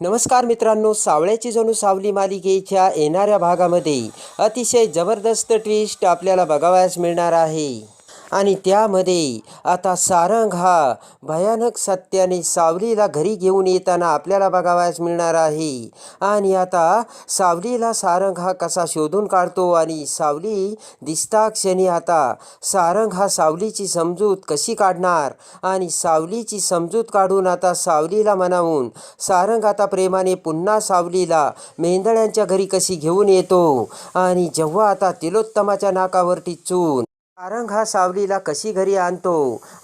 नमस्कार मित्रांनो सावळ्याची जणू सावली मालिकेच्या येणाऱ्या भागामध्ये अतिशय जबरदस्त ट्विस्ट आपल्याला बघावयास मिळणार आहे. आणि त्यामध्ये आता सारंग हा भयानक सत्याने सावलीला घरी घेऊन येताना आपल्याला बघावयास मिळणार आहे. आणि आता सावलीला सारंग हा कसा शोधून काढतो आणि सावली दिसता क्षणी आता सारंग हा सावलीची समजूत कशी काढणार? आणि सावलीची समजूत काढून आता सावलीला म्हणावून सारंग आता प्रेमाने पुन्हा सावलीला मेंदळ्यांच्या घरी कशी घेऊन येतो? आणि जेव्हा आता तिलोत्तमाच्या नाकावर टिचून सारंग हा सावलीला कशी घरी आणतो?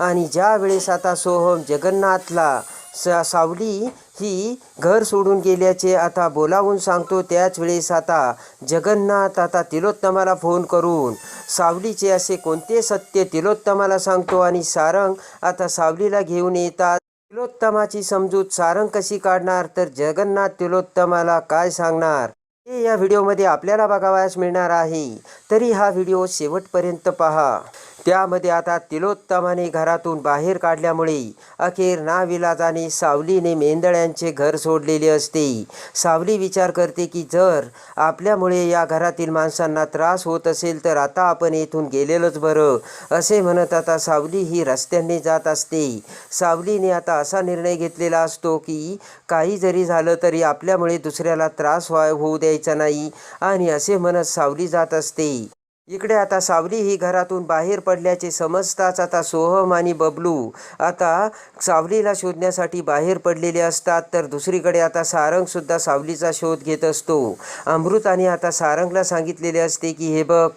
आणि ज्या वेळेस आता सोहम जगन्नाथला सा सावली ही घर सोडून गेल्याचे आता बोलावून सांगतो त्याच वेळेस आता जगन्नाथ आता तिलोत्तमाला फोन करून सावलीचे असे कोणते सत्य तिलोत्तमाला सांगतो आणि सारंग आता सावलीला घेऊन येतात. तिलोत्तमाची समजूत सारंग कशी काढणार? तर जगन्नाथ तिलोत्तमाला काय सांगणार? हे या व्हिडिओमध्ये आपल्याला बघावयास मिळणार आहे. तरी हा व्हिडिओ शेवटपर्यंत पहा. त्यामध्ये आता तिलोत्तमाने घरातून बाहेर काढल्यामुळे अखेर नाविलाजाने सावलीने मेंदळ्यांचे घर सोडलेले असते. सावली विचार करते की जर आपल्यामुळे या घरातील माणसांना त्रास होत असेल तर आता आपण येथून गेलेलोच बरं असे म्हणत आता सावली ही रस्त्याने जात असते. सावलीने आता असा निर्णय घेतलेला असतो की काही जरी झालं तरी आपल्यामुळे दुसऱ्याला त्रास व्हा होऊ द्यायचा नाही आणि असे म्हणत सावली जात असते. इकडे आता सावली ही घरातून बाहेर पडल्याचे समजताच आता सोहम आणि बबलू आता सावलीला शोधण्यासाठी बाहेर पडलेले असतात तर दुसरीकडे आता सारंगसुद्धा सावलीचा शोध घेत असतो. अमृताने आता सारंगला सांगितलेले असते की हे बघ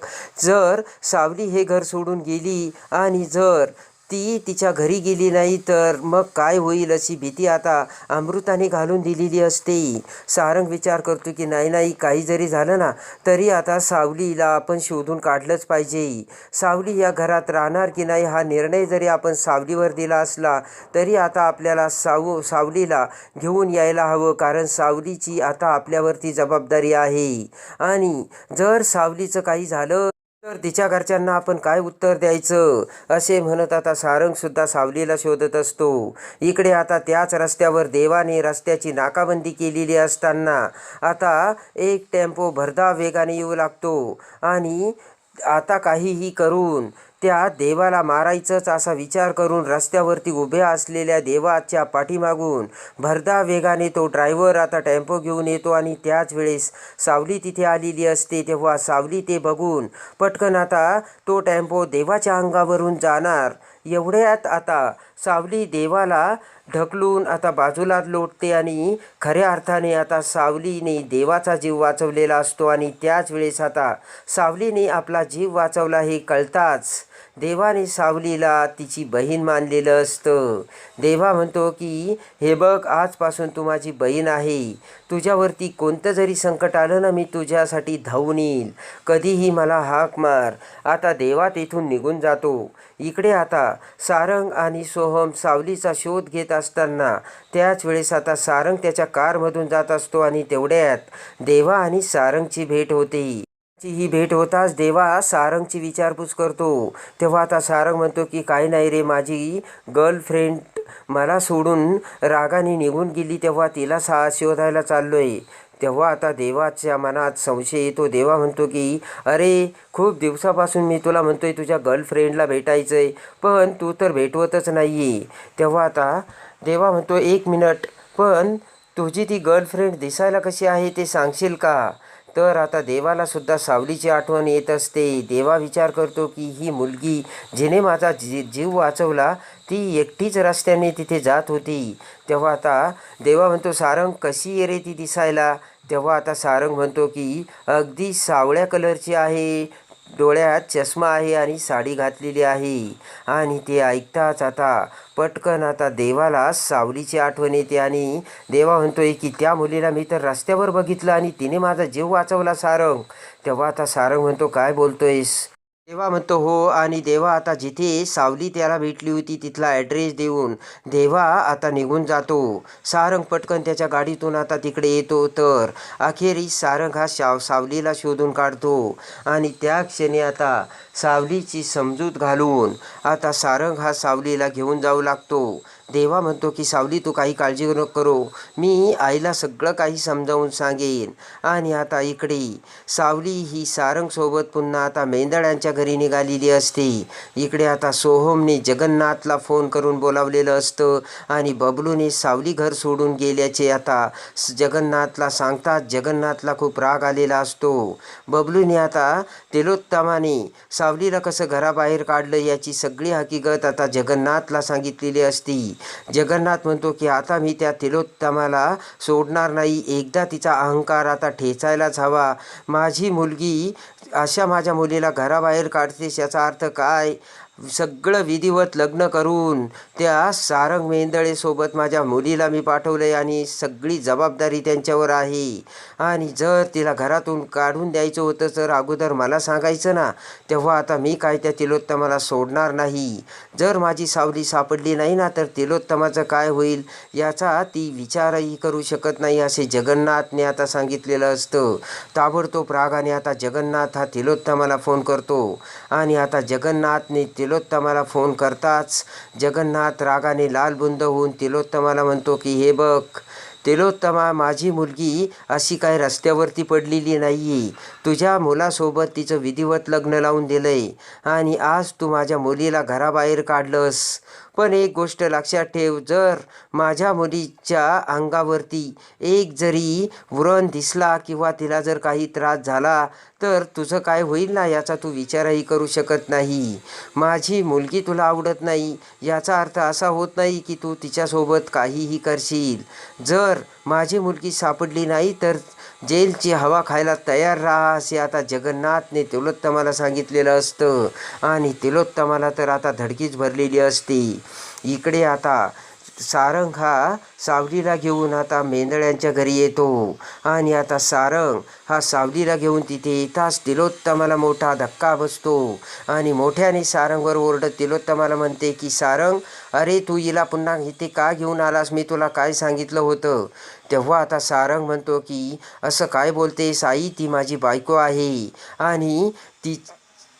जर सावली हे घर सोडून गेली आणि जर ती तिच्या घरी गेली नाही तर मग काय होईल अशी भीती आता अमृताने घालून दिलेली असते. सारंग विचार करतो की नाही नाही काही जरी झालं ना तरी आता सावलीला आपण शोधून काढलंच पाहिजे. सावली या घरात राहणार की नाही हा निर्णय जरी आपण सावलीवर दिला असला तरी आता आपल्याला साव सावलीला घेऊन यायला हवं कारण सावलीची आता आपल्यावरती जबाबदारी आहे. आणि जर सावलीचं काही झालं तर तिच्या घरच्यांना आपण काय उत्तर द्यायचं? असे म्हणत आता सारंगसुद्धा सावलीला शोधत असतो. इकडे आता त्याच रस्त्यावर देवाने रस्त्याची नाकाबंदी केलेली असताना आता एक टेम्पो भरधाव वेगाने येऊ लागतो आणि आता काहीही करून त्या देवाला मारायचंच असा विचार करून रस्त्यावरती उभ्या असलेल्या देवाच्या पाठीमागून भरदा वेगाने तो ड्रायव्हर आता टेम्पो घेऊन येतो आणि त्याच वेळेस सावली तिथे आलेली असते. तेव्हा सावली ते बघून पटकन आता तो टेम्पो देवाच्या अंगावरून जाणार. एवढ्यात आता सावली देवाला ढकलून आता बाजूला लोटते आणि खऱ्या अर्थाने आता सावलीने देवाचा जीव वाचवलेला असतो आणि त्याच वेळेस आता सावलीने आपला जीव वाचवला हे कळताच देवाने सावलीला तिची बहीण मानलेलं असतं. देवा म्हणतो की हे बघ आजपासून तू माझी बहीण आहे. तुझ्यावरती कोणतं जरी संकट आलं ना मी तुझ्यासाठी धावून येईल. कधीही मला हाक मार. आता देवा तेथून निघून जातो. इकडे आता सारंग आणि सोहम सावलीचा शोध घेत असताना त्याच वेळेस आता सारंग त्याच्या कारमधून जात असतो आणि तेवढ्यात देवा आणि सारंगची भेट होते. सारंगची ही भेट होताच देवा सारंगची विचारपूस करतो. तेव्हा आता सारंग म्हणतो की काही नाही रे माझी गर्लफ्रेंड मला सोडून रागाने निघून गेली तेव्हा तिला सा शोधायला चाललो आहे तेव्हा आता देवाच्या मनात संशय येतो. देवा म्हणतो की अरे खूप दिवसापासून मी तुला म्हणतोय तुझ्या गर्लफ्रेंडला भेटायचं आहे पण तू तर भेटवतच नाही आहे तेव्हा आता देवा म्हणतो एक मिनट पण तुझी ती गर्लफ्रेंड दिसायला कशी आहे ते सांगशील का? तर आता देवाला सुद्धा सावलीची आठवण येत असते. देवा विचार करतो की ही मुलगी जिने माझा जी जीव वाचवला ती एकटीच रस्त्याने तिथे जात होती. तेव्हा आता देवा म्हणतो सारंग कशी आहे रे ती दिसायला? तेव्हा आता सारंग म्हणतो की अगदी सावळ्या कलरची आहे. डोळ्यात चष्मा आहे आणि साडी घातलेली आहे. आणि ते ऐकताच आता पटकन आता देवाला सावलीची आठवण येते आणि देवा म्हणतोय की त्या मुलीला मी तर रस्त्यावर बघितलं आणि तिने माझा जीव वाचवला सारंग. तेव्हा आता सारंग म्हणतो काय बोलतोयस? देवा म्हणतो हो आणि देवा आता जिथे सावली त्याला भेटली होती तिथला ॲड्रेस देऊन देवा आता निघून जातो. सारंग पटकन त्याच्या गाडीतून आता तिकडे येतो तर अखेरीस सारंग हा शाव सावलीला शोधून काढतो. आणि त्या क्षणी आता सावलीची समजूत घालून आता सारंग हा सावलीला घेऊन जाऊ लागतो. देवा म्हणतो की सावली तू काही काळजी न करो. मी आईला सगळं काही समजावून सांगेन. आणि आता इकडे सावली ही सारंगसोबत पुन्हा आता मेंदळ्यांच्या घरी निघालेली असते. इकडे आता सोहमने जगन्नाथला फोन करून बोलावलेलं असतं. आणि बबलूने सावली घर सोडून गेल्याचे आता जगन्नाथला सांगतात. जगन्नाथला खूप राग आलेला असतो. बबलूने आता तेलोत्तमाने सावलीला कसं घराबाहेर काढलं याची सगळी हकीकत आता जगन्नाथला सांगितलेली असती. जगन्नाथ म्हणतो की आता मी त्या तिलोत्तमाला सोडणार नाही. एकदा तिचा अहंकार आता ठेचायलाच हवा. माझी मुलगी अशा माझ्या मुलीला घराबाहेर काढतेस याचा अर्थ काय? सगळं विधिवत लग्न करून त्या सारंग मेंदळेसोबत माझ्या मुलीला मी पाठवलं आणि सगळी जबाबदारी त्यांच्यावर आहे. आणि जर तिला घरातून काढून द्यायचं होतं तर अगोदर मला सांगायचं ना तेव्हा आता मी काय त्या तिलोत्तमाला सोडणार नाही. जर माझी सावली सापडली नाही ना तर तिलोत्तमाचं काय होईल याचा ती विचारही करू शकत नाही असे जगन्नाथने आता सांगितलेलं असतं. ताबडतोब रागाने आता जगन्नाथ हा तिलोत्तमाला फोन करतो. आणि आता जगन्नाथने तिलोत्तमाला फोन करताच जगन्नाथ रागाने लालबुंद होऊन तिलोत्तमाला म्हणतो की हे बघ तिलोत्तमा माझी मुलगी अशी काय रस्त्यावरती पडलेली नाही तुझ्या मुलासोबत तिचं विधिवत लग्न लावून दिलं आहे आणि आज तू माझ्या मुलीला घराबाहेर काढलंस. पण एक गोष्ट लक्षात ठेव जर माझ्या मुलीच्या अंगावरती एक जरी व्रण दिसला किंवा तिला जर काही त्रास झाला तर तुझं काय होईल ना याचा तू विचारही करू शकत नाही. माझी मुलगी तुला आवडत नाही याचा अर्थ असा होत नाही की तू तिच्यासोबत काहीही करशील. जर माझी मुलगी सापडली नाही तर जेलची हवा खायला तयार राहा असे आता जगन्नाथने तिलोत्तमाला सांगितलेलं असतं. आणि तिलोत्तमाला तर आता धडकीच भरलेली असते. इकडे आता सारंग हा सावलीला घेऊन आता मेंदळ्यांच्या घरी येतो. आणि आता सारंग हा सावलीला घेऊन तिथे येताच तिलोत्तमाला मोठा धक्का बसतो. आणि मोठ्याने सारंगवर ओरडत तिलोत्तमाला म्हणते की सारंग अरे तू हिला पुन्हा इथे का घेऊन आलास? मी तुला काय सांगितलं होतं? तेव्हा आता सारंग म्हणतो की असं काय बोलते साई ती माझी बायको आहे. आणि ती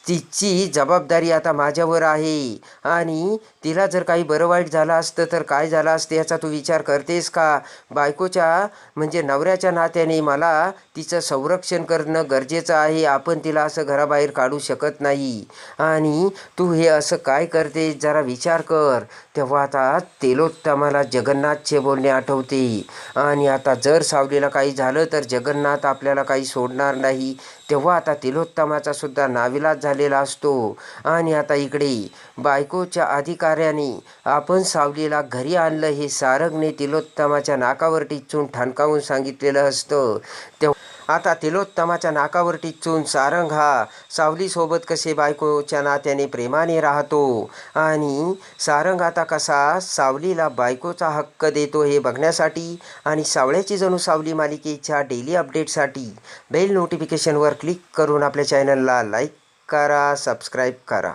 तिची जबाबदारी आता माझ्यावर आहे. आणि तिला जर काही बरं वाईट झालं असतं तर काय झालं असतं याचा तू विचार करतेस का? बायकोच्या म्हणजे नवऱ्याच्या नात्याने मला तिचं संरक्षण करणं गरजेचं आहे. आपण तिला असं घराबाहेर काढू शकत नाही. आणि तू हे असं काय करते जरा विचार कर. तेव्हा आता तेलोत्तमाला जगन्नाथचे बोलणे आठवते. आणि आता जर सावलीला काही झालं तर जगन्नाथ आपल्याला काही सोडणार नाही. तेव्हा आता तिलोत्तमाचा सुद्धा नाविलाज झालेला असतो. आणि आता इकडे बायकोच्या अधिकाऱ्याने आपण सावलीला घरी आणलं हे सारंगने तिलोत्तमाच्या नाकावर टिचून ठणकावून सांगितलेलं असतं. तेव्हा आता तिलोत्तमाच्या नाकावर टिचून सारंग हा सावलीसोबत कसे बायकोच्या नात्याने प्रेमाने राहतो? आणि सारंग आता कसा सावलीला बायकोचा हक्क देतो हे बघण्यासाठी आणि सावळ्याची जणू सावली मालिकेच्या डेली अपडेटसाठी बेल नोटिफिकेशनवर क्लिक करून आपल्या चॅनलला लाईक करा सबस्क्राईब करा.